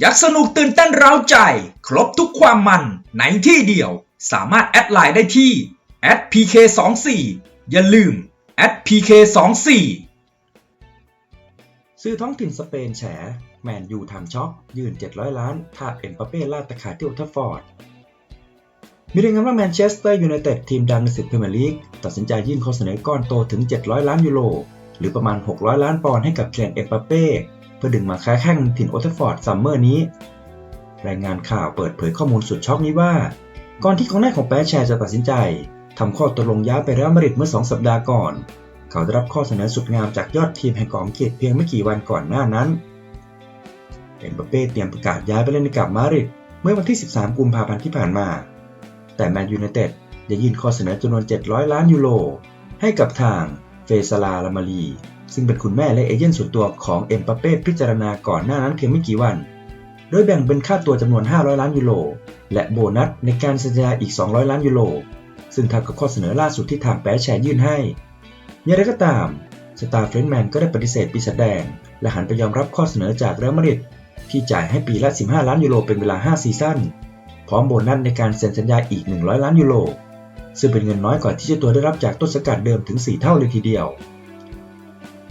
อยากสนุกตื่นเต้นเร้าใจ ครบทุกความมันในที่เดียว สามารถแอดไลน์ได้ที่ @pk24 อย่าลืม @pk24 ซื้อท้องถิ่นสเปนแฉ แมนยูทำช็อก ยื่น 700 ล้าน ถ้าเอ็มปาเป้ลาดตะขาที่อลด์แทัฟฟอร์ด มีรายงานว่าแมนเชสเตอร์ยูไนเต็ดทีมดังในศึกพรีเมียร์ลีกตัดสินใจยื่นข้อเสนอก้อนโตถึง 700 ล้านยูโร หรือประมาณ 600 ล้านปอนด์ให้กับเคียนเอ็มปาเป้ พื่อดึงมาค้าแข่งถิ่นโอลด์แทัฟอร์ดซัมเมอร์นี้ รายงานข่าวเปิดเผยข้อมูลสุดช็อกนี้ว่า ก่อนที่กองหน้าของแปรแชร์จะตัดสินใจทำข้อตกลงย้ายไปเรอัลมาดริดเมื่อ 2 สัปดาห์ก่อน เขาได้รับข้อเสนอสุดงามจากยอดทีมแห่งกองเกียรติเพียงไม่กี่วันก่อนหน้านั้นเอ็มบัปเป้เตรียมประกาศย้ายไปเล่นกับมาดริดเมื่อวันที่ 13 กุมภาพันธ์ที่ผ่านมา แต่แมนยูไนเต็ดได้ยื่นข้อเสนอจำนวน 700 ล้านยูโรให้กับทางเฟซาลาลามารี ซึ่งเป็นคุณแม่และเอเจนต์ส่วนตัวของเอ็มบัปเป้พิจารณาก่อนหน้านั้นเพียงไม่กี่วัน โดยแบ่งเป็นค่าตัวจำนวน 500 ล้านยูโร และโบนัสในการสัญญาอีก 200 ล้านยูโร ซึ่งเท่ากับข้อเสนอล่าสุดที่ทางแปรแชร์ยื่นให้อย่างไรก็ตามสตาร์เฟรนแมนก็ได้ปฏิเสธปีศาจแดง และหันไปยอมรับข้อเสนอจากเรอัลมาดริดที่จ่ายให้ปีละ 15 ล้านยูโรเป็นเวลา 5 ซีซั่น พร้อมโบนัสในการเซ็นสัญญาอีก 100 ล้านยูโร ซึ่งเป็นเงินน้อยกว่าที่เจ้าตัวได้รับจากต้นสังกัดเดิมถึง 4 เท่าเลยทีเดียว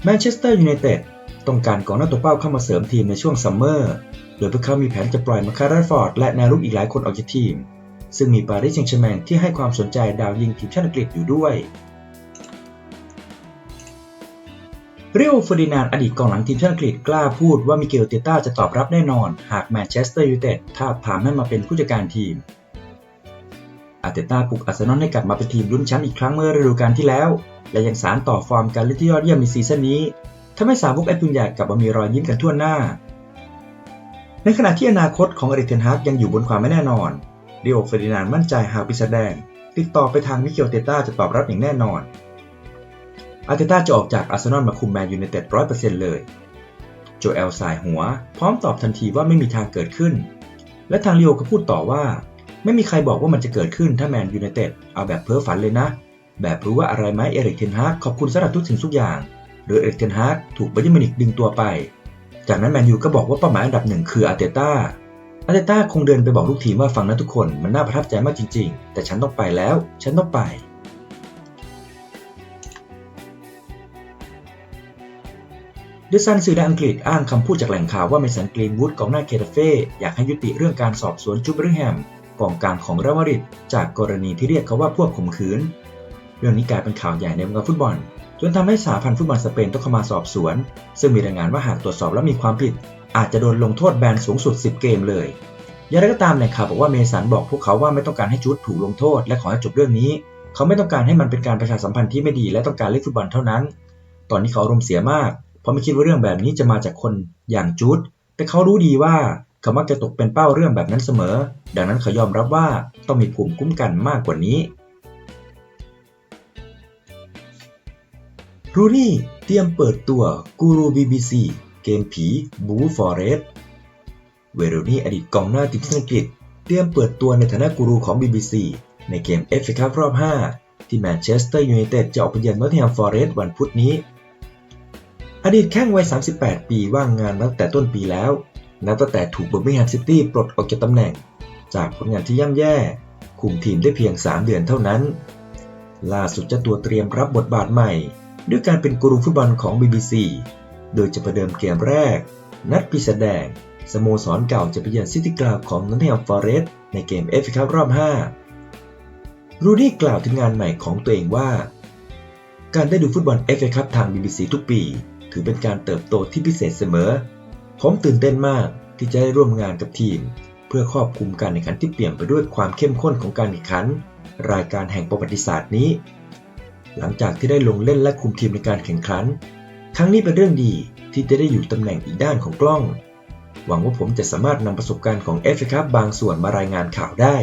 แมนเชสเตอร์ยูไนเต็ดต้องการกองหน้าตัวเป้าเข้ามาเสริมทีมในช่วงซัมเมอร์ โดยพวกเขามีแผนจะปล่อยมาคาร์ฟอร์ดและแนวรุกอีกหลายคนออกจากทีม ซึ่งมีปารีสแซงต์แชร์แมงที่ให้ความสนใจดาวยิงทีมชาติอังกฤษอยู่ด้วยเรียวเฟอร์ดินานอดีตกองหลังทีมชาติอังกฤษกล้าพูดว่ามิเกลเตต้าจะตอบรับแน่นอน หากแมนเชสเตอร์ยูไนเต็ดท้าบทามให้มาเป็นผู้จัดการทีม อาเตต้าปลุกอาร์เซนอลให้กลับมาเป็นทีมลุ้นแชมป์อีกครั้งเมื่อฤดูกาลที่แล้ว และยังสารต่อฟอร์มการเล่นที่ยอดเยี่ยมในซีซั่นนี้ทำให้สาวกแอตุนยากลับมามีรอยยิ้มกันทั่วหน้า ในขณะที่อนาคตของอริเทนฮากยังอยู่บนความไม่แน่นอนเรียวเฟอร์ดินานมั่นใจหากปิศาจแดง ติดต่อไปทางมิเกลเตต้าจะตอบรับอย่างแน่นอนอาร์เตต้าจะออกจากอาร์เซนอลมาคุมแมนยูไนเต็ดร้อยเปอร์เซ็นต์เลย โจเอลสายหัว พร้อมตอบทันทีว่าไม่มีทางเกิดขึ้น และทางลีโอก็พูดต่อว่า ไม่มีใครบอกว่ามันจะเกิดขึ้นถ้าแมนยูไนเต็ดเอาแบบเพ้อฝันเลยนะ แบบรู้ว่าอะไรไหมเอริกเทนฮากขอบคุณสำหรับทุกสิ่งทุกอย่าง หรือเอริกเทนฮากถูกบาเยร์นมิวนิกดึงตัวไป จากนั้นแมนยูก็บอกว่าเป้าหมายอันดับหนึ่งคืออาร์เตต้าอาร์เตต้าคงเดินไปบอกลูกทีมว่าฟังนะทุกคนมันน่าประทับใจมากจริง ๆ แต่ฉันต้องไปแล้ว ฉันต้องไปเดซันสื่อดังอังกฤษอ้างคำพูดจากแหล่งข่าวว่าเมสันกรีนวูดกองหน้าเคทาเฟ่อยากให้ยุติเรื่องการสอบสวนจูเบอร์แฮมกองกลางของเรอัลมาดริดจากกรณีที่เรียกเขาว่าพวกข่มขืน เรื่องนี้กลายเป็นข่าวใหญ่ในวงการฟุตบอล จนทำให้สาพันธ์ฟุตบอลสเปนต้องเข้ามาสอบสวน ซึ่งมีรายงานว่าหากตรวจสอบแล้วมีความผิด อาจจะโดนลงโทษแบนสูงสุด 10 เกมเลยอย่างไรก็ตามในข่าวบอกว่าเมสันบอกพวกเขาว่าไม่ต้องการให้จูดถูกลงโทษและขอให้จบเรื่องนี้ เขาไม่ต้องการให้มันเป็นการประชาสัมพันธ์ที่ไม่ดีและต้องการเล่นฟุตบอลเท่านั้น ตอนนี้เขาอารมณ์เสียมาก เพราะไม่คิดว่าเรื่องแบบนี้จะมาจากคนอย่างจูดแต่เขารู้ดีว่าเขามักจะตกเป็นเป้าเรื่องแบบนั้นเสมอ ดังนั้นเขายอมรับว่าต้องมีภูมิคุ้มกันมากกว่านี้ รูนี่เตรียมเปิดตัวกูรู BBC เกมผีบูฟอเรสเวโรนี่อดีตกองหน้าทีมชาติอังกฤษ เตรียมเปิดตัวในฐานะกูรูของ BBC ในเกม FA Cup รอบ 5 ที่แมนเชสเตอร์ยูไนเต็ดจะออกไปเยือนนอตติงแฮมฟอเรสต์วันพุธนี้ อดีตแข้งวัย 38 ปีว่างงานตั้งแต่ต้นปีแล้ว นับตั้งแต่ถูกเบอร์มิงแฮมซิตี้ปลดออกจากตำแหน่ง จากผลงานที่ย่ำแย่ คุมทีมได้เพียง 3 เดือนเท่านั้น ล่าสุดเจ้าตัวเตรียมรับบทบาทใหม่ ด้วยการเป็นกูรูฟุตบอลของ BBC โดยจะประเดิมเกมแรก นัดปีศาจแดงสโมสรเก่าจะไปเยือนซิตี้กราวของนอตติงแฮมฟอเรสต์ในเกม FA คัพรอบ 5 รูนี่กล่าวถึงงานใหม่ของตัวเองว่า การได้ดูฟุตบอล FA คัพทาง BBC ทุกปี ถือเป็นการเติบโตที่พิเศษเสมอ ผมตื่นเต้นมากที่จะได้ร่วมงานกับทีม เพื่อครอบคลุมการแข่งขันที่เปลี่ยนไปด้วยความเข้มข้นของการแข่งขัน รายการแห่งประวัติศาสตร์นี้ หลังจากที่ได้ลงเล่นและคุมทีมในการแข่งขัน ครั้งนี้เป็นเรื่องดีที่จะได้อยู่ตำแหน่งอีกด้านของกล้อง หวังว่าผมจะสามารถนำประสบการณ์ของเอฟเอคับบางส่วนมารายงานข่าวได้